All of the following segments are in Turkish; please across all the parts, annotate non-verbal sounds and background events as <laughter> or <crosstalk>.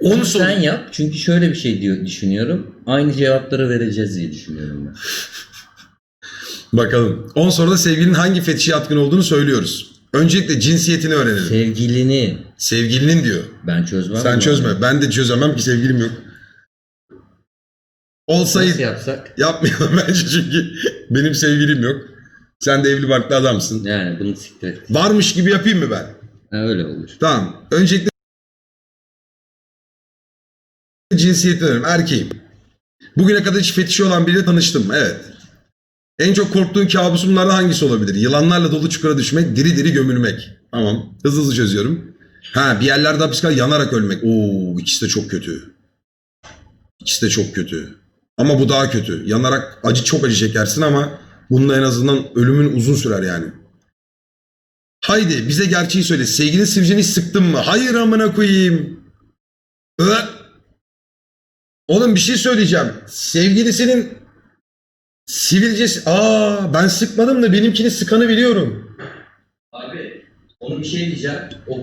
10 soru. Sen yap çünkü şöyle bir şey diyor düşünüyorum. Aynı cevapları vereceğiz diye düşünüyorum ben. Bakalım. 10 soruda sevgilinin hangi fetişe yatkın olduğunu söylüyoruz. Öncelikle cinsiyetini öğrenelim. Sevgilini Sevgilinin diyor. ben çözmem. Sen ama. çözme. Ben de çözemem ki sevgilim yok. Nasıl Olsaydı yapsak? yapmayalım <laughs> bence çünkü benim sevgilim yok. Sen de evli barklı adamsın. Yani bunu siktir et. Varmış gibi yapayım mı ben? Ha, öyle olur. Tamam. Öncelikle cinsiyeti öğrenelim. Erkeğim. Bugüne kadar hiç fetişi olan biriyle tanıştım. Evet. En çok korktuğun kabusun bunlardan hangisi olabilir? Yılanlarla dolu çukura düşmek, diri diri gömülmek. Tamam. Hızlı hızlı çözüyorum. Ha bir yerlerde hapis kal yanarak ölmek. Oo ikisi de çok kötü. İkisi de çok kötü. Ama bu daha kötü. Yanarak acı çok acı çekersin ama bununla en azından ölümün uzun sürer yani. Haydi bize gerçeği söyle. Sevgilin sivilceni hiç sıktın mı? Hayır amına koyayım. Ö Oğlum bir şey söyleyeceğim. Sevgilisinin sivilcesi... Aa ben sıkmadım da benimkini sıkanı biliyorum. Abi onu bir şey diyeceğim. O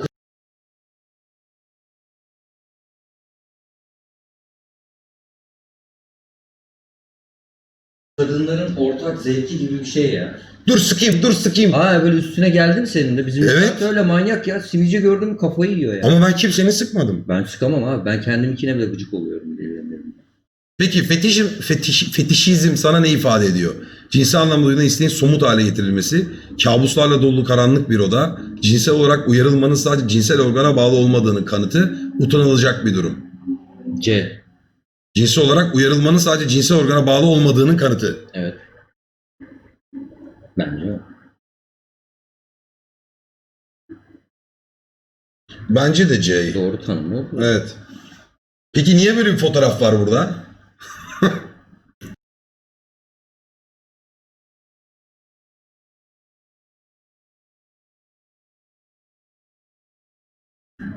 kadınların ortak zevki gibi bir şey ya. Dur sıkayım dur sıkayım. Aa böyle üstüne geldi mi senin de? Bizim Evet. evet. öyle manyak ya. Sivilce gördüm kafayı yiyor ya. Ama ben kimsenin sıkmadım. Ben sıkamam abi. Ben kendiminkine bile gıcık oluyorum. Peki fetişim, fetiş, fetişizm sana ne ifade ediyor? Cinsel anlamda duyulan isteğin somut hale getirilmesi, kabuslarla dolu karanlık bir oda, cinsel olarak uyarılmanın sadece cinsel organa bağlı olmadığını kanıtı, utanılacak bir durum. C. Cinsel olarak uyarılmanın sadece cinsel organa bağlı olmadığının kanıtı. Evet. Bence o. Bence de C. doğru tanımı. Evet. Peki niye böyle bir fotoğraf var burada?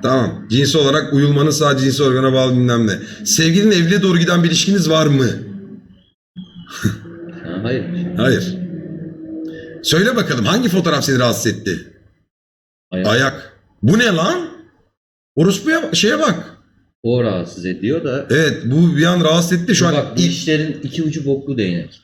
Tamam. Cinsel olarak uyulmanın sadece cinsel organa bağlı bilmem ne. Sevgilinin evliliğe doğru giden bir ilişkiniz var mı? Ha, hayır. Hayır. Söyle bakalım hangi fotoğraf seni rahatsız etti? Ayak. Ayak. Bu ne lan? Orospuya bak- şeye bak. O rahatsız ediyor da. Evet bu bir an rahatsız etti şu an. Bak bu işlerin iki ucu boklu değnek.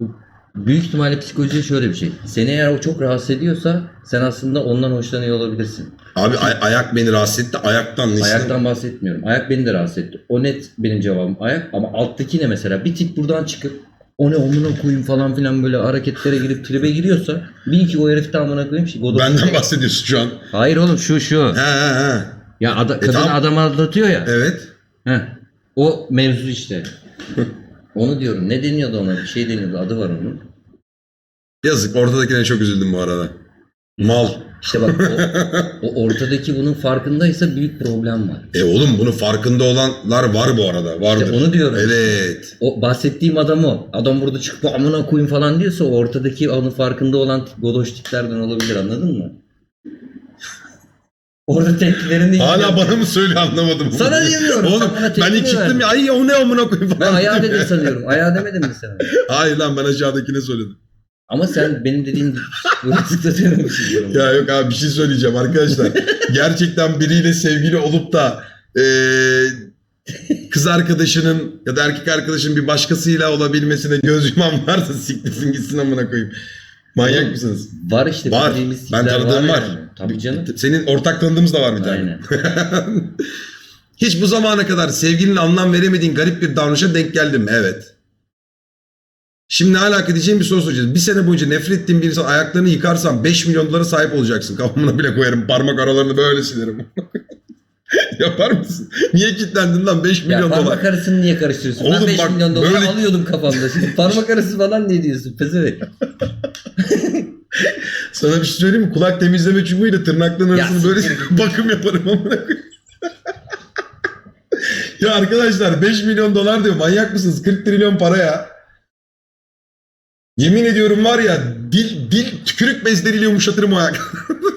Bu Büyük ihtimalle psikoloji şöyle bir şey. Seni eğer o çok rahatsız ediyorsa sen aslında ondan hoşlanıyor olabilirsin. Abi ay- ayak beni rahatsız etti. Ayaktan ne? Ayaktan bahsetmiyorum. Ayak beni de rahatsız etti. O net benim cevabım ayak ama alttaki ne mesela? Bir tip buradan çıkıp o ne omuna koyayım falan filan böyle hareketlere girip tribe giriyorsa bil ki o herif de amına koyayım. Şey, godoş- Benden bahsediyorsun şu an. Hayır oğlum şu şu. He he he. Ya ada, kadın tamam. adamı aldatıyor ya. Evet. Heh. O mevzu işte. <laughs> Onu diyorum. Ne deniyordu ona? Bir şey deniyordu. Adı var onun. Yazık ortadakine çok üzüldüm bu arada. Mal. İşte bak o, o ortadaki bunun farkındaysa büyük problem var. E oğlum bunun farkında olanlar var bu arada. Vardır. İşte onu diyorum. Evet. O bahsettiğim adam o. Adam burada çıkıp amına koyayım falan diyorsa o ortadaki onun farkında olan godoş tiplerden olabilir anladın mı? Orada tepkilerini Hala bana mı söyle anlamadım. Sana <laughs> diyemiyorum, Oğlum sen bana ben ilk çıktım ya ay o ne amına koyayım falan. Ben ayağı dedim sanıyorum. Ayağı demedim mi sana? <laughs> Hayır lan ben aşağıdakine söyledim. Ama sen benim dediğim diyorum. Ya yok abi bir şey söyleyeceğim arkadaşlar. <laughs> Gerçekten biriyle sevgili olup da eee, kız arkadaşının ya da erkek arkadaşının bir başkasıyla olabilmesine göz yuman varsa siktirsin gitsin amına koyayım. Manyak Oğlum, mısınız? Var işte. Var. Ben tanıdığım var. yani. Tabii canım. Senin ortak tanıdığımız da var bir tane. Aynen. <laughs> Hiç bu zamana kadar sevgilinin anlam veremediğin garip bir davranışa denk geldin mi? Evet. Şimdi ne alaka diyeceğim bir soru soracağız. Bir sene boyunca nefret ettiğin bir insan ayaklarını yıkarsan 5 milyon dolara sahip olacaksın. <laughs> Kafamına bile koyarım. Parmak aralarını böyle silerim. <laughs> Yapar mısın? Niye kilitlendin lan 5 Ya milyon parmak dolar? arasını niye karıştırıyorsun? Oğlum ben 5 bak, milyon dolar böyle- alıyordum kafamda. Şimdi parmak arası falan ne diyorsun? Pezevenk. Sana bir şey söyleyeyim mi? Kulak temizleme çubuğuyla tırnakların Ya arasını böyle siktir <laughs> bakım yaparım amına koyayım. <laughs> ya arkadaşlar 5 milyon dolar diyor. Manyak mısınız? 40 trilyon para ya. Yemin ediyorum var ya dil dil tükürük bezleriyle yumuşatırım o ayak.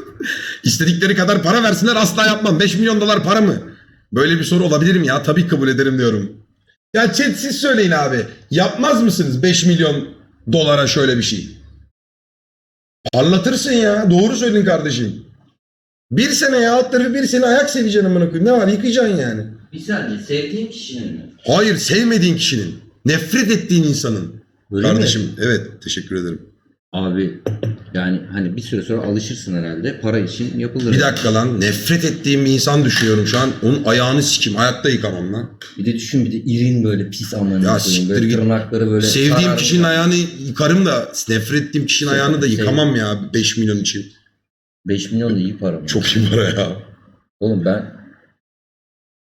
<laughs> İstedikleri kadar para versinler asla yapmam. 5 milyon dolar para mı? Böyle bir soru olabilir mi ya? Tabii kabul ederim diyorum. Ya chat siz söyleyin abi. Yapmaz mısınız 5 milyon dolara şöyle bir şey? Anlatırsın ya. Doğru söyledin kardeşim. Bir sene ya alt tarafı bir sene ayak seveceksin amına koyayım. Ne var yıkayacaksın yani. Bir saniye sevdiğin kişinin mi? Hayır sevmediğin kişinin. Nefret ettiğin insanın. Öyle Kardeşim mi? evet teşekkür ederim. Abi yani hani bir süre sonra alışırsın herhalde. Para için yapılır. Bir dakika lan nefret ettiğim bir insan düşünüyorum şu an. Onun ayağını sikim. Hayatta yıkamam lan. Bir de düşün bir de irin böyle pis amına Ya siktir Böyle git. tırnakları böyle Sevdiğim sarar kişinin böyle. ayağını yıkarım da nefret ettiğim kişinin Sev- ayağını da sev- yıkamam ya 5 milyon için. 5 milyon da iyi para mı? Çok iyi para ya. Oğlum ben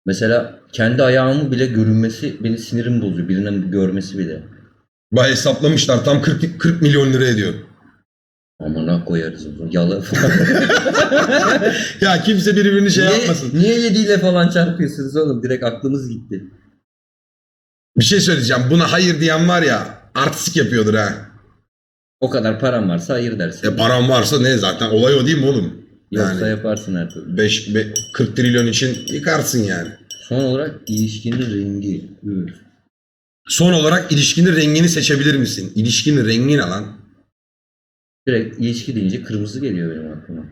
mesela kendi ayağımı bile görünmesi beni sinirim bozuyor. Birinin görmesi bile. Bay hesaplamışlar tam 40, 40 milyon lira ediyor. Amına koyarız onu. Yalı falan. <laughs> Ya kimse birbirini şey niye, yapmasın. niye yediyle falan çarpıyorsunuz oğlum? Direkt aklımız gitti. Bir şey söyleyeceğim. Buna hayır diyen var ya artistik yapıyordur ha. O kadar param varsa hayır dersin. E param varsa ne zaten olay o değil mi oğlum? Yoksa Yani yaparsın her türlü. 5 40 trilyon için yıkarsın yani. Son olarak ilişkinin rengi. Üf. Son olarak ilişkinin rengini seçebilir misin? İlişkinin rengi ne lan? Direkt ilişki deyince kırmızı geliyor benim aklıma.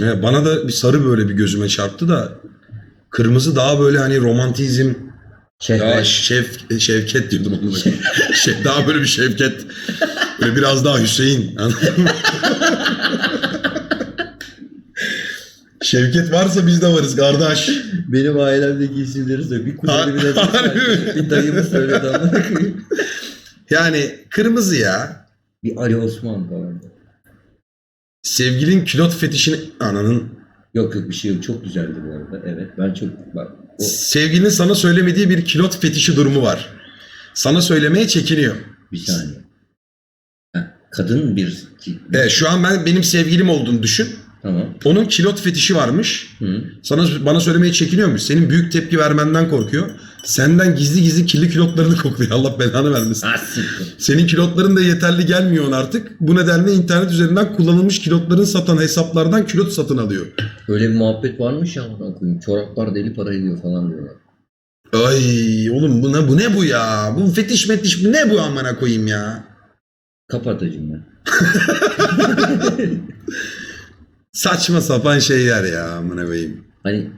He, bana da bir sarı böyle bir gözüme çarptı da kırmızı daha böyle hani romantizm Şehvet. daha şef, şevket diyordum onunla. <laughs> şey, daha böyle bir şevket. Böyle biraz daha Hüseyin. <laughs> Şevket varsa biz de varız kardeş. Benim ailemdeki isimleri söyle. Bir Harbi mi? <laughs> bir dayımı söyledi koyayım. Yani kırmızı ya. Bir Ali Osman falan. Sevgilin külot fetişini ananın Yok yok bir şey yok. Çok güzeldi bu arada. Evet ben çok bak. O, sevgilinin sana söylemediği bir külot fetişi durumu var. Sana söylemeye çekiniyor. bir saniye. Kadın bir... Evet, şu an ben benim sevgilim olduğunu düşün. Tamam. Onun kilot fetişi varmış. Hı. Sana bana söylemeye çekiniyormuş. Senin büyük tepki vermenden korkuyor. Senden gizli gizli kirli kilotlarını <laughs> kokluyor. Allah belanı vermesin. Ah. Senin kilotların da yeterli gelmiyor ona artık. Bu nedenle internet üzerinden kullanılmış kilotların satan hesaplardan kilot satın alıyor. Öyle bir muhabbet varmış ya amına koyayım. Çoraplar deli para ediyor falan diyorlar. Ay oğlum bu ne bu ne bu ya? Bu fetiş metiş bu ne bu amına koyayım ya? Kapat hacım ben. <laughs> Saçma sapan şeyler ya amına koyayım. Hani